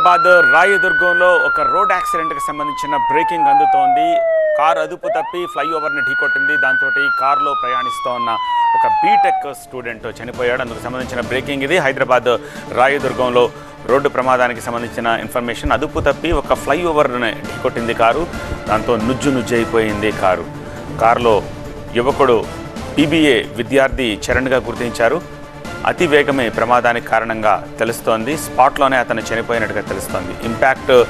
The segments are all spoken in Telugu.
హైదరాబాద్ రాయదుర్గంలో ఒక రోడ్ యాక్సిడెంట్కి సంబంధించిన బ్రేకింగ్ అందుతోంది. కారు అదుపు తప్పి ఫ్లైఓవర్ని ఢీకొట్టింది. దాంతో కారులో ప్రయాణిస్తూ ఉన్న ఒక బీటెక్ స్టూడెంట్ చనిపోయాడు. అందుకు సంబంధించిన బ్రేకింగ్ ఇది. హైదరాబాద్ రాయదుర్గంలో రోడ్డు ప్రమాదానికి సంబంధించిన ఇన్ఫర్మేషన్. అదుపు తప్పి ఒక ఫ్లైఓవర్ని ఢీకొట్టింది కారు. దాంతో నుజ్జు నుజ్జు అయిపోయింది కారు. కారులో యువకుడు బీబీఏ విద్యార్థి చరణ్గా గుర్తించారు. అతి వేగమే ప్రమాదానికి కారణంగా తెలుస్తోంది. స్పాట్లోనే అతను చనిపోయినట్టుగా తెలుస్తోంది. ఇంపాక్ట్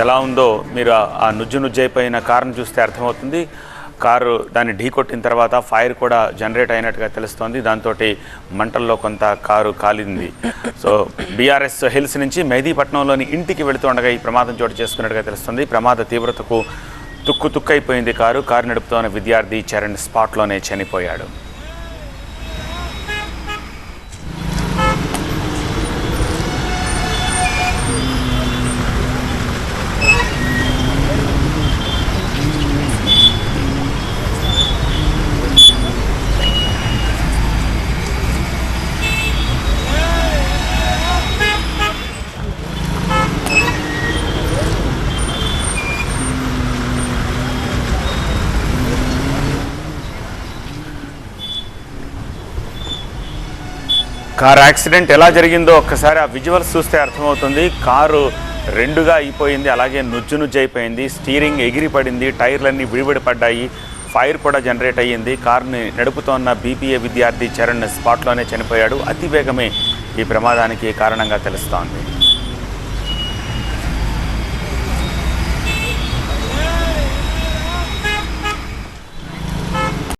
ఎలా ఉందో మీరు ఆ- నుజ్జు నుజ్జైపోయిన కారును చూస్తే అర్థమవుతుంది. కారు దాన్ని ఢీకొట్టిన తర్వాత ఫైర్ కూడా జనరేట్ అయినట్టుగా తెలుస్తోంది. దాంతో మంటల్లో కొంత కారు కాలింది. సో బీఆర్ఎస్ హిల్స్ నుంచి మెహదీపట్నంలోని ఇంటికి వెళుతుండగా ఈ ప్రమాదం చోటు చేసుకున్నట్టుగా తెలుస్తుంది. ప్రమాద తీవ్రతకు తుక్కు తుక్కైపోయింది కారు. కారు నడుపుతోన్న విద్యార్థి చరణ్ స్పాట్లోనే చనిపోయాడు. కారు యాక్సిడెంట్ ఎలా జరిగిందో ఒక్కసారి ఆ విజువల్స్ చూస్తే అర్థమవుతుంది. కారు రెండుగా అయిపోయింది అలాగే నుజ్జు నుజ్జు అయిపోయింది స్టీరింగ్ ఎగిరిపడింది టైర్లన్నీ విడివిడి పడ్డాయి ఫైర్ కూడా జనరేట్ అయ్యింది. కారుని నడుపుతోన్న బీపీఏ విద్యార్థి చరణ్ స్పాట్లోనే చనిపోయాడు. అతి వేగమే ఈ ప్రమాదానికి కారణంగా తెలుస్తోంది.